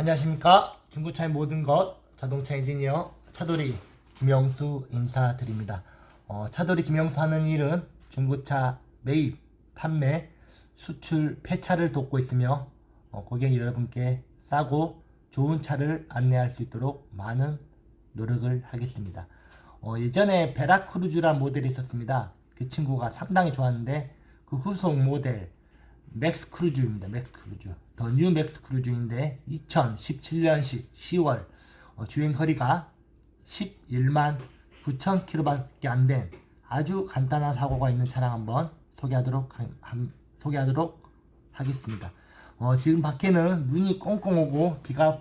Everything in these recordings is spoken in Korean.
안녕하십니까? 중고차의 모든 것 자동차 엔지니어 차돌이 김영수 인사드립니다. 어, 차돌이 김영수 하는 일은 중고차 매입, 판매, 수출, 폐차를 돕고 있으며 어, 고객 여러분께 싸고 좋은 차를 안내할 수 있도록 많은 노력을 하겠습니다. 어, 예전에 베라크루즈란 모델이 있었습니다. 그 친구가 상당히 좋았는데 그 후속 모델 맥스 크루즈입니다. 맥스 크루즈. 더 뉴 맥스 크루즈인데 2017년식 10월 어, 주행 거리가 11만 9천 킬로밖에 안 된 아주 간단한 사고가 있는 차량 한번 소개하도록 하, 함- 소개하도록 하겠습니다. 어, 지금 밖에는 눈이 꽁꽁 오고 비가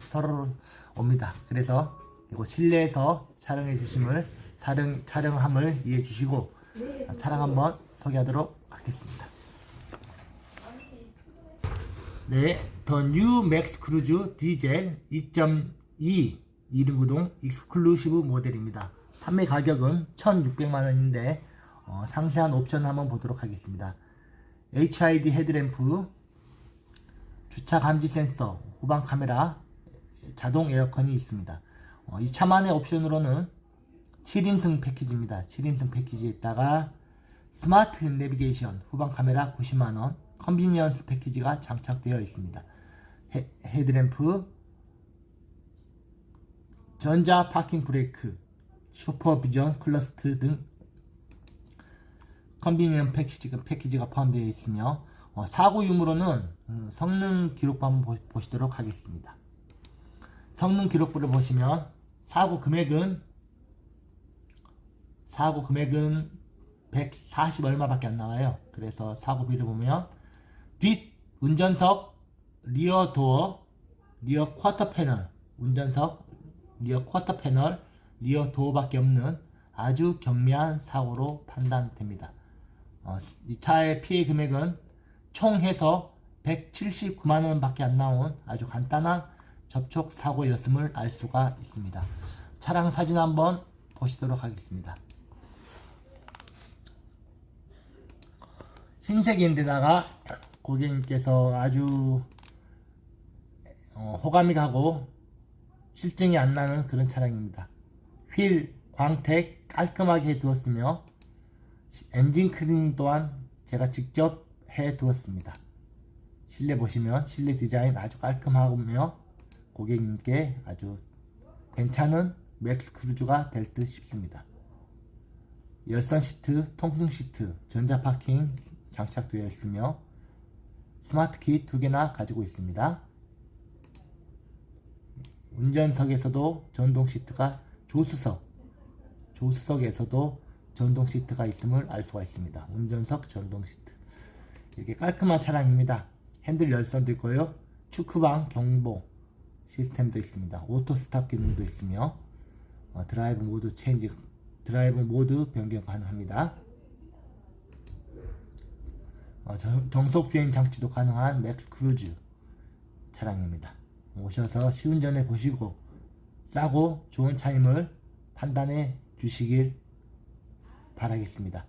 서러러 옵니다. 그래서 이거 실내에서 촬영해 주심을 촬영 촬영함을 이해해 주시고 차량 한번 소개하도록 하겠습니다. 네, 더 뉴 맥스 크루즈 디젤 2.2 2륜 구동 익스클루시브 모델입니다. 판매 가격은 1,600만 원인데 어, 상세한 옵션 한번 보도록 하겠습니다. HID 헤드램프, 주차 감지 센서, 후방 카메라, 자동 에어컨이 있습니다. 어, 이 차만의 옵션으로는 7인승 패키지입니다. 7인승 패키지에다가 스마트 내비게이션, 후방 카메라 90만원, 컨비니언스 패키지가 장착되어 있습니다. 헤, 헤드램프, 전자 파킹 브레이크, 슈퍼비전 클러스트 등 컨비니언 패키지가, 패키지가 포함되어 있으며 어, 사고 유무로는 음, 성능 기록부 한번 보, 시도록 하겠습니다. 성능 기록부를 보시면 사고 금액은 사고 금액은 140 얼마밖에 안 나와요. 그래서 사고비를 보면 뒷 운전석 리어 도어 리어 쿼터 패널 운전석 리어 쿼터 패널 리어 도어밖에 없는 아주 경미한 사고로 판단됩니다. 어, 이 차의 피해 금액은 총 해서 179만 원밖에 안 나온 아주 간단한 접촉 사고였음을 알 수가 있습니다. 차량 사진 한번 보시도록 하겠습니다. 흰색인데다가 고객님께서 아주 어, 호감이 가고 실증이 안 나는 그런 차량입니다. 휠, 광택 깔끔하게 해두었으며 엔진 클리닝 또한 제가 직접 해 두었습니다. 실내 보시면 실내 디자인 아주 깔끔하며 고객님께 아주 괜찮은 맥스 크루즈가 될 듯 싶습니다. 열선 시트, 통풍 시트, 전자 파킹 장착되어 있으며 스마트 키 두 개나 가지고 있습니다. 운전석에서도 전동 시트가 조수석, 조수석에서도 전동 시트가 있음을 알 수가 있습니다. 운전석 전동 시트. 이렇게 깔끔한 차량입니다. 핸들 열선도 있고요. 축구방 경보 시스템도 있습니다. 오토 스탑 기능도 있으며 어, 드라이브 모드 체인지 드라이브 모드 변경 가능합니다. 어, 정- 정속 주행 장치도 가능한 맥스 크루즈 차량입니다. 오셔서 시운전해 보시고 싸고 좋은 차임을 판단해 주시길 바라겠습니다.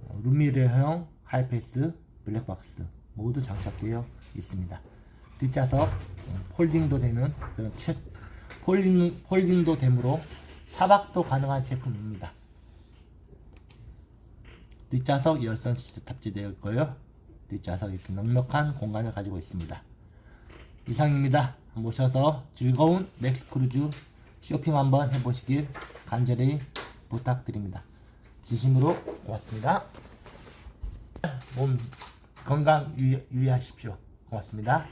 어, 룸미러형 하이패스 블랙박스 모두 장착되어 있습니다. 뒷좌석 음, 폴딩도 되는 그런 채, 폴딩, 폴딩도 되므로 차박도 가능한 제품입니다. 뒷좌석 열선 시트 탑재되어 있고요. 뒷좌석 이렇게 넉넉한 공간을 가지고 있습니다. 이상입니다. 모셔서 즐거운 맥스크루즈 쇼핑 한번 해보시길 간절히 부탁드립니다. 진심으로 고맙습니다. 몸 건강 유의, 유의하십시오. 고맙습니다.